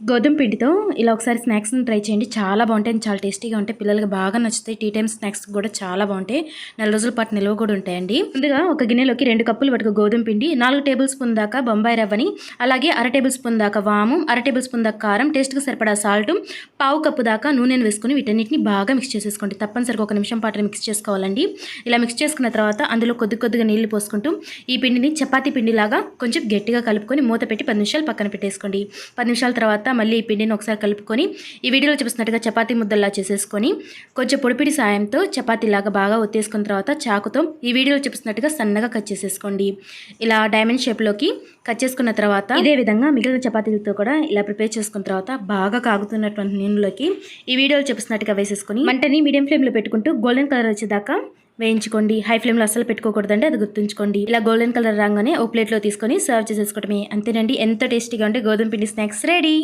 గోధుమ పిండితో ఇలా ఒకసారి స్నాక్స్ని ట్రై చేయండి. చాలా బాగుంటాయి చాలా టేస్టీగా ఉంటాయి. పిల్లలకి బాగా నచ్చుతాయి. టీ టైమ్ స్నాక్స్ కూడా చాలా బాగుంటాయి. నెల రోజుల పాటు నిల్వ కూడా ఉంటాయండి. ముందుగా ఒక గిన్నెలోకి రెండు కప్పులు పట్టుకు గోధుమ పిండి నాలుగు టేబుల్ స్పూన్ దాకా బొంబాయి రవ్వని అలాగే అర టేబుల్ స్పూన్ దాకా వాము అర టేబుల్ స్పూన్ దాకా కారం టేస్ట్కి సరిపడా సాల్ట్ పావు కప్పు దాకా నూనెను వేసుకుని వీటన్నిటిని బాగా మిక్స్ చేసేసుకోండి. తప్పనిసరిగా ఒక నిమిషం పాటు మిక్స్ చేసుకోవాలండి. ఇలా మిక్స్ చేసుకున్న తర్వాత అందులో కొద్ది కొద్దిగా నీళ్ళు పోసుకుంటూ ఈ పిండిని చపాతీ పిండిలాగా కొంచెం గట్టిగా కలుపుకొని మూత పెట్టి పది నిమిషాలు పక్కన పెట్టేసుకోండి. పది నిమిషాల తర్వాత మళ్ళీ ఈ పిండిని ఒకసారి కలుపుకొని ఈ వీడియోలో చూపిస్తున్నట్టుగా చపాతీ ముద్దల్లా చేసేసుకొని కొంచెం పొడిపిడి సాయంతో చపాతీలాగా బాగా ఒత్తేసుకున్న తర్వాత చాకుతో ఈ వీడియోలో చూపిస్తున్నట్టుగా సన్నగా కట్ చేసేసుకోండి. ఇలా డైమండ్ షేప్లోకి కట్ చేసుకున్న తర్వాత ఇదే విధంగా మిగిలిన చపాతీలతో కూడా ఇలా ప్రిపేర్ చేసుకున్న తర్వాత బాగా కాగుతున్నటువంటి నూనెలోకి ఈ వీడియోలో చూపిస్తున్నట్టుగా వేసేసుకొని మంటని మీడియం ఫ్లేమ్లో పెట్టుకుంటూ గోల్డెన్ కలర్ వచ్చేదాకా వేయించుకోండి. హై ఫ్లేమ్లో అసలు పెట్టుకోకూడదండి అది గుర్తుంచుకోండి. ఇలా గోల్డెన్ కలర్ రాగానే ఒక ప్లేట్లో తీసుకొని సర్వ్ చేసేసుకోవడమే. అంతేనండి ఎంత టేస్టీగా ఉంటే గోధుమ పిండి స్నాక్స్ రెడీ.